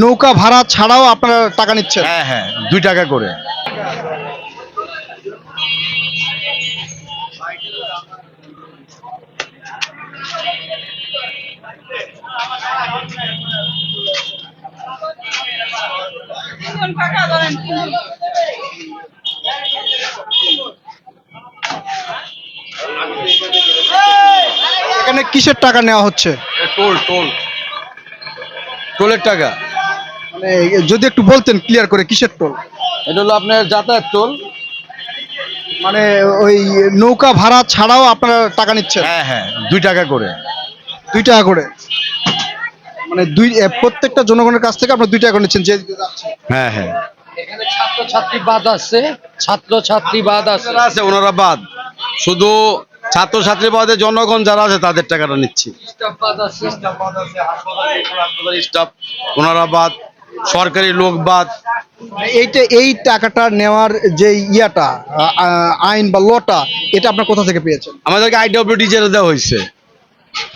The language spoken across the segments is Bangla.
নৌকা ভাড়া ছাড়াও আপনারা টাকা নিচ্ছেন? হ্যাঁ হ্যাঁ দুই টাকা করে। এখানে কিসের টাকা নেওয়া হচ্ছে? Toll toll. টোলের টাকা? যদি একটু বলতেন ক্লিয়ার করে কিসের টোল? এটা হলো আপনার যাতায়াত টোল। মানে ওই নৌকা ভাড়া ছাড়াও আপনারা টাকা নিচ্ছেন? হ্যাঁ হ্যাঁ দুই টাকা করে। দুই টাকা করে? মানে দুই প্রত্যেকটা জনগণের কাছ থেকে আপনারা দুই টাকা করে নিচ্ছেন যে হ্যাঁ হ্যাঁ। এখানে ছাত্র ছাত্রী বাদ আছে ছাত্র ছাত্রী বাদ আছে। আছে ওনারা বাদ। শুধু ছাত্র ছাত্রী বাদে জনগণ যারা আছে তাদের টাকাটা নিচ্ছি। স্টাফ বাদ আছে স্টাফ ওনারা বাদ। সরকারি লোক বাদ। এইটা এই টাকাটা নেওয়ার যে ইয়াটা আইন বা লটা এটা আপনার কোথা থেকে পেয়েছেন? আমাদেরকে আইডব্লিউডি যেটা দেওয়া হয়েছে।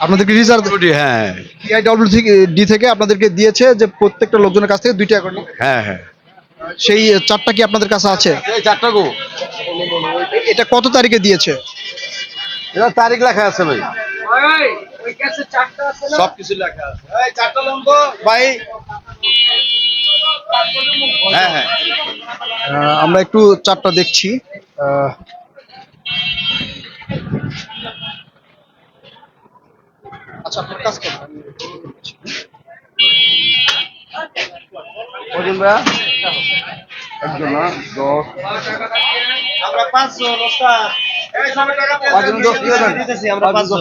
আপনাদেরকে রিজার্ভ হ্যাঁ। ডি থেকে আপনাদেরকে দিয়েছে যে প্রত্যেকটা লোকজনের কাছ থেকে দুই টাকা করে হ্যাঁ হ্যাঁ। সেই চারটা কি আপনাদের কাছে আছে? চারটা গো। এটা কত তারিখে দিয়েছে? এটা তারিখ লেখা আছে ভাই। ওই কাছে চারটা আছে না? সব কিছু লেখা আছে। এই চারটা লম্ব ভাই হ্যাঁ হ্যাঁ। আমরা একটু চারটা দেখছি। আচ্ছা আপনার কাজ করুন। আমি দেখছি। কজন ভাইয়া? একজন না দশ। আমরা পাঁচজন পাঁচজন দশ দিয়ে দেন। দিতেছি আমরা পাঁচজন